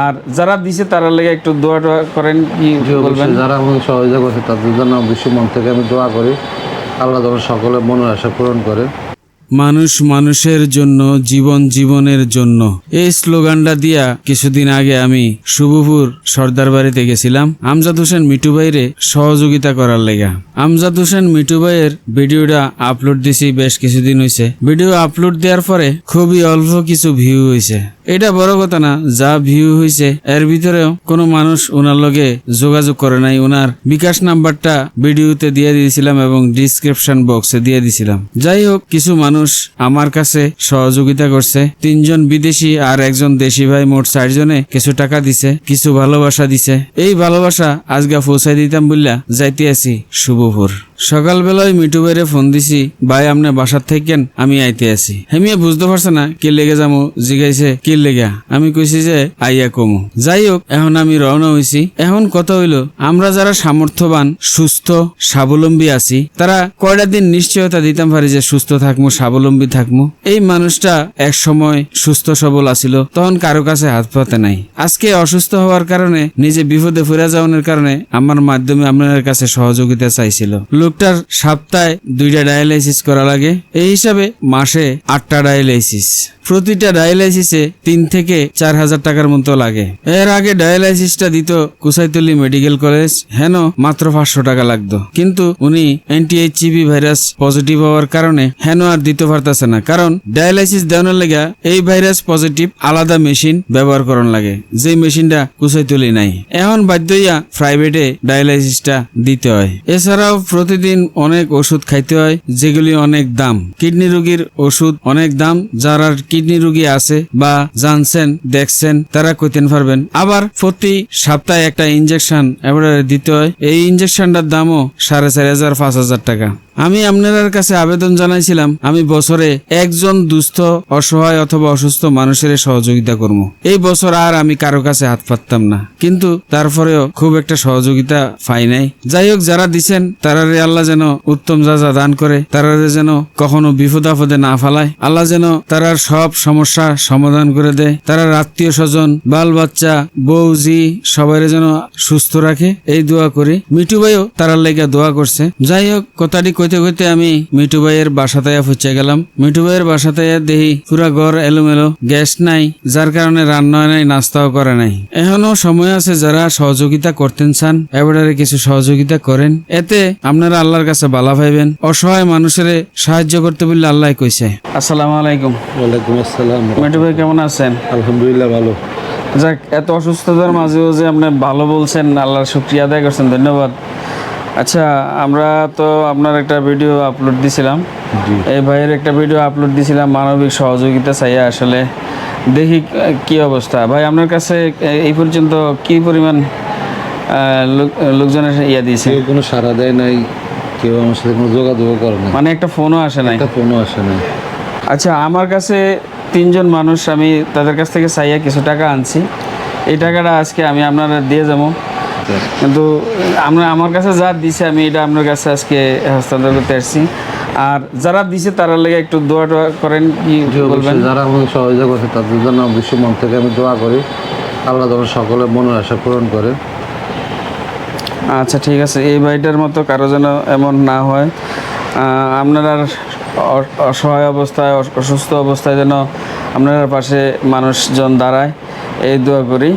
আর যারা দিছে তারা লেগে একটু দোয়া টোয়া করেন কি বলবেন? যারা আমাকে সহযোগিতা করছে তাদের জন্য বিশ্ব মন থেকে আমি দোয়া করি। আল্লাহ যেন সকলে মনের আশা পূরণ করে। মানুষ মানুষের জন্য, জীবন জীবনের জন্য। এই স্লোগানটা দিয়া কিছুদিন আগে আমি শুভপুর সর্দার বাড়িতে গেছিলাম। আমজাদ হোসেন মিটু ভাইরে সহযোগিতা করার লেগা। আমজাদ হোসেন মিটু ভাইয়ের ভিডিওটা আপলোড দিছি বেশ কিছুদিন হয়েছে ভিডিও আপলোড দেওয়ার পরে খুবই অল্প কিছু ভিউ হয়েছে এটা বড় কথা না, যা ভিউ হয়েছে এর ভিতরেও কোনো মানুষ ওনার লগে যোগাযোগ করে নাই। ওনার বিকাশ নাম্বারটা ভিডিওতে দিয়ে দিয়েছিলাম এবং ডিসক্রিপশন বক্সে দিয়ে দিয়েছিলাম যাই হোক, কিছু মানুষ আমার কাছে সহযোগিতা করছে। তিনজন বিদেশি আর একজন দেশি ভাই মোট চারজনে কিছু টাকা দিছে, কিছু ভালোবাসা দিছে। এই ভালোবাসা আজকে পৌঁছাই দিতাম বললা যাইতে আছি শুভপুর সকালবেলায় মিটু ভাইরে ফোন দিছি, ভাই, আপনি বাসার থাকেন, আমি আইতে আছি। হেমিয়া বুঝতে পারছে না, কি লেগে যাব জিগাইছে, কি লেগা? আমি কইছি যে, আইয়া কমু। যাই হোক, এখন আমি রওনা হইছি। এখন কথা হইল, আমরা যারা সামর্থ্যবান, সুস্থ, স্বাবলম্বী আছি, তারা কয়টা দিন নিশ্চয়তা দিতাম পারি যে সুস্থ থাকব স্বাবলম্বী থাকব এই মানুষটা এক সময় সুস্থ, সবল আছিল, তখন কারও কাছে হাত পাতে নাই। আজকে অসুস্থ হওয়ার কারণে, নিজে বিপদে ফিরে যাওয়ার কারণে, আমার মাধ্যমে আপনার কাছে সহযোগিতা চাইছিল। লোকটার সপ্তাহে দুইটা ডায়ালাইসিস করা লাগে। এই হিসাবে মাসে আটটা ডায়ালাইসিস প্রতিটা ডায়ালাইসিসে তিন থেকে চার হাজার টাকার মতো লাগে। এর আগে ডায়ালাইসিসটা দিত কুসাইতলি মেডিকেল কলেজ, হেন মাত্র পাঁচশো টাকা লাগতো। কিন্তু উনি এনটি এইচসিভি ভাইরাস পজিটিভ হওয়ার কারণে হেন আর দিতে পারতেছে না। কারণ ডায়ালাইসিস দেওয়ানোর লেগে এই ভাইরাস পজিটিভ আলাদা মেশিন ব্যবহার করন লাগে। যে মেশিনটা কুসাইতলি নাই। এখন বাধ্য প্রাইভেটে ডায়ালাইসিসটা দিতে হয়। এছাড়াও প্রতিদিন অনেক ওষুধ খাইতে হয়, যেগুলি অনেক দাম। কিডনি রোগীর ওষুধ অনেক দাম, যারা কিডনি রোগী আছে বা জানছেন, দেখছেন, তারা কইতেন পারবেন। আবার প্রতি সপ্তাহে একটা ইঞ্জেকশন এবারে দিতে হয়। এই ইঞ্জেকশনটার দামও সাড়ে চার হাজার, পাঁচ হাজার টাকা। আমি আপনার কাছে আবেদন জানাইছিলাম, আমি বছরে একজন দুস্থ, অসহায় অথবা অসুস্থ মানুষের সহযোগিতা করব। এই বছর আর আমি কারও কাছে হাত পাততাম না। কিন্তু তারপরেও খুব একটা সহযোগিতা পাই নাই। যাই হোক, যারা দিছেন তারারে আল্লাহ যেন উত্তম যাজা দান করে তারারে যেন কখনো বিপদ আপদে না ফালায়। আল্লাহ যেন তারার সব সমস্যা সমাধান করে দেয়। তারা আত্মীয় স্বজন, বাল বাচ্চা বউজি সবাই যেন সুস্থ রাখে। এই দোয়া করি। মিঠু ভাইও তারার লেগে দোয়া করছে। যাই হোক, কথাটি কইতে কইতে আমি মিঠু ভাইয়ের বাসাতে ফুচে গেলাম। মিঠু ভাইয়ের বাসাতে দেখি পুরা ঘর এলোমেলো গ্যাস নাই যার কারণে রান্না নাই নাস্তাও করে নাই। এখনও সময় আছে যারা সহযোগিতা করতেন চান এবারে কিছু সহযোগিতা করেন। এতে আপনারা আল্লাহর কাছে বালা পাইবেন। অসহায় মানুষের সাহায্য করতে বললে আল্লাহ কইছে। আসসালামু আলাইকুম। ওয়ালাইকুম আসসালাম। মিঠু ভাই কেমন আছেন? আলহামদুলিল্লাহ ভালো। যাক এত অসুস্থতার মাঝেও যে আপনি ভালো বলছেন আল্লাহর শুক্রিয়া আদায় করছেন ধন্যবাদ। আচ্ছা আমরা তো আপনার একটা ভিডিও আপলোড দিছিলাম। এই ভাইয়ের একটা ভিডিও আপলোড দিছিলাম মানবিক সহযোগিতা চাইয়া আসলে। দেখি কি অবস্থা। ভাই আপনার কাছে এই পর্যন্ত কি পরিমাণ লোকজনের ইয়া দিয়েছে? কোনো সাড়া দেয় নাই কেউ আমার সাথে কোনো যোগাযোগ করে না মানে একটা ফোনও আসে নাই? একটা ফোনও আসে নাই। আচ্ছা আমার কাছে তিনজন মানুষ আমি তাদের কাছ থেকে চাইয়া কিছু টাকা আনছি। এই টাকাটা আজকে আমি আপনারা দিয়ে যাব। কিন্তু আমরা আমার কাছে যা দিছে আমি এটা আপনার কাছে আজকে হস্তান্তর করতে আসছি। আর যারা দিছে তারা লেগে একটু দোয়া টোয়া করেন কি বলবেন? যারা আমাকে সহযোগিতা করছে তাদের জন্য বিশ্ব মন থেকে আমি দোয়া করি। আল্লাহ যেন সকলের মনের আশা পূরণ করে। আচ্ছা ঠিক আছে। এই বাড়িটার মতো কারও যেন এমন না হয়। আপনার অসহায় অবস্থায় অসুস্থ অবস্থায় যেন আপনার পাশে মানুষজন দাঁড়ায় এই দোয়া করি।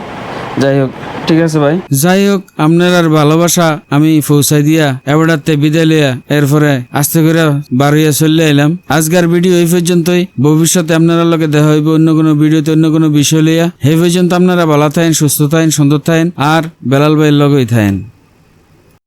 যাই হোক ঠিক আছে ভাই। যাই হোক আপনার আর ভালোবাসা আমি পৌঁছাই দিয়া এবারতে বিদায় লিয়া এরপরে আস্তে করে বাড়িয়া চলে এলাম আজকের ভিডিও এই পর্যন্তই। ভবিষ্যতে আপনারা লগে দেখা হইব অন্য কোনো ভিডিওতে, অন্য কোনো বিষয় লইয়া। এই পর্যন্ত আপনারা ভালো থাকেন, সুস্থ থাকেন, সুন্দর থাকেন, আর বেলাল ভাইয়ের লগেই থাকেন।